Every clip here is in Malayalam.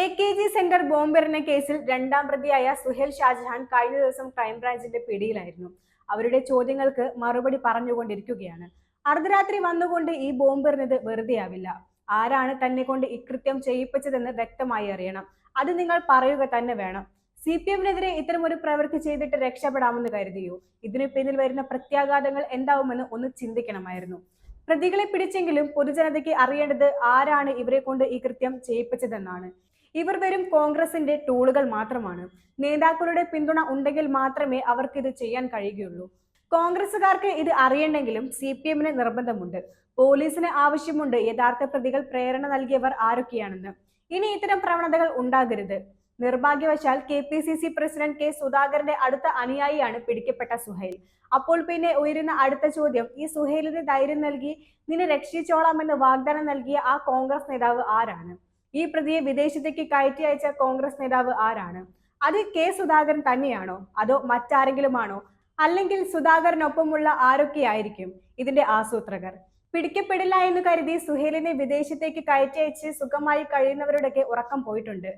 എ കെ ജി സെന്റർ ബോംബെറിന കേസിൽ രണ്ടാം പ്രതിയായ സുഹേൽ ഷാജഹാൻ കഴിഞ്ഞ ദിവസം ക്രൈംബ്രാഞ്ചിന്റെ പിടിയിലായിരുന്നു. അവരുടെ ചോദ്യങ്ങൾക്ക് മറുപടി പറഞ്ഞുകൊണ്ടിരിക്കുകയാണ്. അർദ്ധരാത്രി വന്നുകൊണ്ട് ഈ ബോംബെറിഞ്ഞത് വെറുതെയാവില്ല. ആരാണ് തന്നെ കൊണ്ട് ഇക്കൃത്യം ചെയ്യിപ്പിച്ചതെന്ന് വ്യക്തമായി അറിയണം. അത് നിങ്ങൾ പറയുക തന്നെ വേണം. സി പി എമ്മിനെതിരെ ഇത്തരമൊരു പ്രവൃത്തി ചെയ്തിട്ട് രക്ഷപ്പെടാമെന്ന് കരുതിയോ? ഇതിന് പിന്നിൽ വരുന്ന പ്രത്യാഘാതങ്ങൾ എന്താവുമെന്ന് ഒന്ന് ചിന്തിക്കണമായിരുന്നു. പ്രതികളെ പിടിച്ചെങ്കിലും പൊതുജനതയ്ക്ക് അറിയേണ്ടത് ആരാണ് ഇവരെ കൊണ്ട് ഈ കൃത്യം ചെയ്യിപ്പിച്ചതെന്നാണ്. ഇവർ വെറും കോൺഗ്രസിന്റെ ടൂളുകൾ മാത്രമാണ്. നേതാക്കളുടെ പിന്തുണ ഉണ്ടെങ്കിൽ മാത്രമേ അവർക്ക് ഇത് ചെയ്യാൻ കഴിയുകയുള്ളൂ. കോൺഗ്രസുകാർക്ക് ഇത് അറിയണ്ടെങ്കിലും സി പി എമ്മിന് നിർബന്ധമുണ്ട്. പോലീസിന് ആവശ്യമുണ്ട് യഥാർത്ഥ പ്രതികൾ പ്രേരണ നൽകിയവർ ആരൊക്കെയാണെന്ന്. ഇനി ഇത്തരം പ്രവണതകൾ ഉണ്ടാകരുത്. നിർഭാഗ്യവശാൽ K P C C president K സുധാകരന്റെ അടുത്ത അനുയായിയാണ് പിടിക്കപ്പെട്ട സുഹൈൽ. അപ്പോൾ പിന്നെ ഉയരുന്ന അടുത്ത ചോദ്യം ഈ സുഹൈലിന് ധൈര്യം നൽകി നിന്നെ രക്ഷിച്ചോളാമെന്ന് വാഗ്ദാനം നൽകിയ ആ കോൺഗ്രസ് നേതാവ് ആരാണ്? ഈ പ്രതിയെ വിദേശത്തേക്ക് കയറ്റി അയച്ച കോൺഗ്രസ് നേതാവ് ആരാണ്? അത് കെ സുധാകരൻ തന്നെയാണോ? അതോ മറ്റാരെങ്കിലുമാണോ? അല്ലെങ്കിൽ സുധാകരനൊപ്പമുള്ള ആരൊക്കെയായിരിക്കും ഇതിന്റെ ആസൂത്രകർ? പിടിക്കപ്പെടില്ല എന്ന് കരുതി സുഹേലിനെ വിദേശത്തേക്ക് കയറ്റി അയച്ച് സുഖമായി കഴിയുന്നവരുടെയൊക്കെ ഉറക്കം പോയിട്ടുണ്ട്.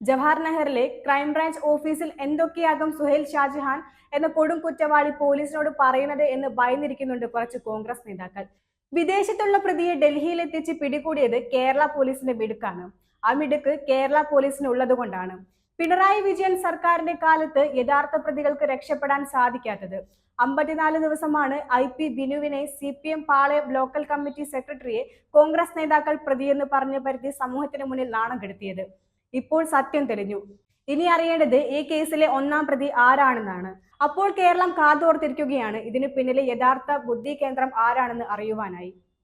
ജവഹർ നഹറിലെ ക്രൈംബ്രാഞ്ച് ഓഫീസിൽ എന്തൊക്കെയാകും സുഹേൽ ഷാജഹാൻ എന്ന കൊടും കുറ്റവാളി പോലീസിനോട് പറയുന്നത് എന്ന് ഭയന്നിരിക്കുന്നുണ്ട് കുറച്ച് കോൺഗ്രസ് നേതാക്കൾ. വിദേശത്തുള്ള പ്രതിയെ ഡൽഹിയിൽ എത്തിച്ച് പിടികൂടിയത് കേരള പോലീസിന്റെ മിടുക്കാണ്. ആ മിടുക്ക് കേരള പോലീസിന് ഉള്ളത് കൊണ്ടാണ്. പിണറായി വിജയൻ സർക്കാരിന്റെ കാലത്ത് യഥാർത്ഥ പ്രതികൾക്ക് രക്ഷപ്പെടാൻ സാധിക്കാത്തത്. അമ്പത്തിനാല് ദിവസമാണ് I P ബിനുവിനെ C P M Palayam local committee സെക്രട്ടറിയെ കോൺഗ്രസ് നേതാക്കൾ പ്രതിയെന്ന് പറഞ്ഞു പരത്തി സമൂഹത്തിന് മുന്നിൽ നാണം കെടുത്തിയത്. ഇപ്പോൾ സത്യം തെളിഞ്ഞു. ഇനി അറിയേണ്ടത് ഈ കേസിലെ ഒന്നാം പ്രതി ആരാണെന്നാണ്. അപ്പോൾ കേരളം കാതോർത്തിരിക്കുകയാണ്. ഇതിനു പിന്നിലെ യഥാർത്ഥ ബുദ്ധി കേന്ദ്രം ആരാണെന്ന് അറിയുവാനായി.